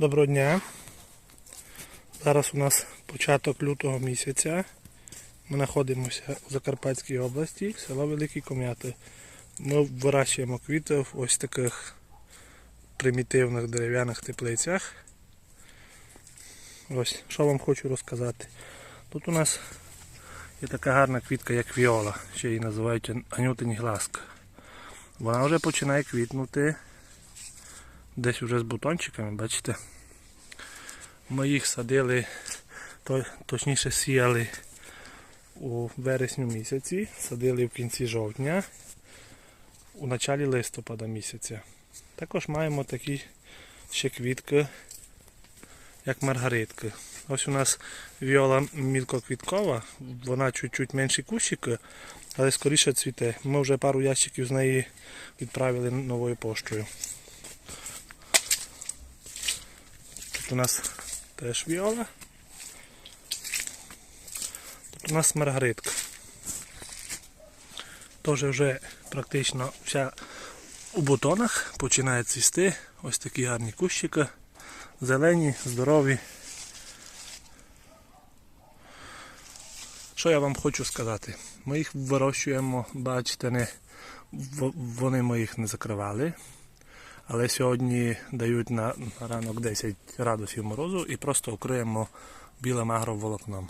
Доброго дня. Зараз у нас початок лютого місяця. Ми знаходимося у Закарпатській області, село Великі Ком'яти. Ми вирощуємо квіти в ось таких примітивних дерев'яних теплицях. Ось, що вам хочу розказати. Тут у нас є така гарна квітка, як віола, ще її називають анютині глазка. Вона вже починає квітнути десь вже з бутончиками, бачите? Ми їх садили, то- точніше сіяли у вересню місяці, садили в кінці жовтня, у началі листопада місяця. Також маємо такі ще квітки, як маргаритки. Ось у нас віола мілкоквіткова, вона чуть-чуть менші кущики, але скоріше цвіте. Ми вже пару ящиків з неї відправили новою поштою. Тут у нас теж віола. Тут у нас маргаритка. Теж вже практично вся у бутонах починає цвісти. Ось такі гарні кущики. Зелені, здорові. Що я вам хочу сказати? Ми їх вирощуємо, бачите, не, вони ми їх не закривали. Але сьогодні дають на ранок 10 градусів морозу і просто окриємо білим агроволокном.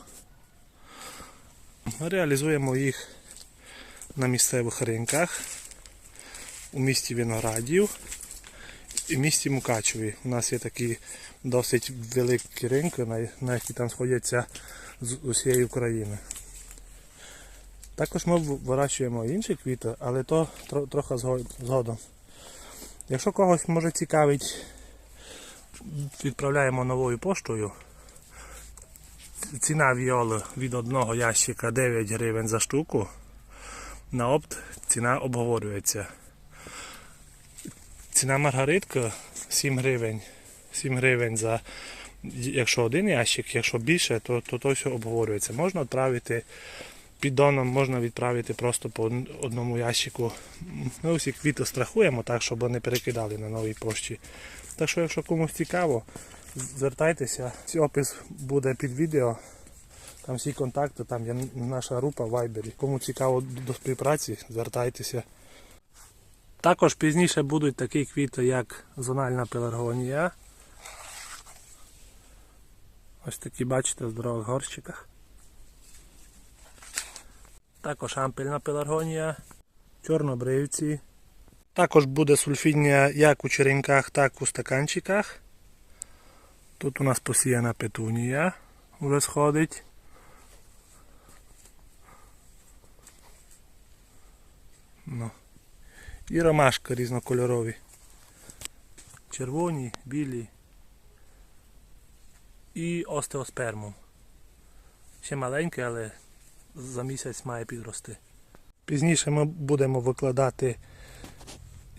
Реалізуємо їх на місцевих ринках у місті Виноградів і в місті Мукачеві. У нас є такі досить великі ринки, на, які там сходяться з усієї України. Також ми вирощуємо інші квіти, але то тро- трохи зго- згодом. Якщо когось може цікавить, відправляємо новою поштою. Ціна віоли від одного ящика 9 гривень за штуку. На опт ціна обговорюється. Ціна маргаритка 7 гривень. 7 гривень за якщо один ящик, якщо більше, то то, то все обговорюється. Можна відправити піддоном, можна відправити просто по одному ящику. Ми усі квіти страхуємо так, щоб не перекидали на новій пошті. Так що, якщо комусь цікаво, звертайтеся. Опис буде під відео. Там всі контакти, там є наша група в Viber. Кому цікаво до співпраці, звертайтеся. Також пізніше будуть такі квіти, як зональна пеларгонія. Ось такі, бачите, в здорових горщиках. Також ампельна пеларгонія, чорнобривці. Також буде сульфідня як у черенках, так у стаканчиках. Тут у нас посіяна петунія вже сходить. Ну. І ромашки різнокольорові. Червоні, білі. І остеоспермум. Ще маленький, але за місяць має підрости. Пізніше ми будемо викладати,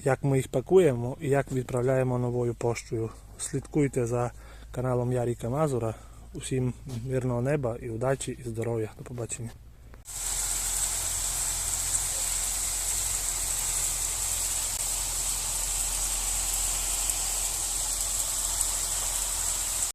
як ми їх пакуємо і як відправляємо новою поштою. Слідкуйте за каналом Яріка Мазура. Усім мирного неба і удачі і здоров'я. До побачення.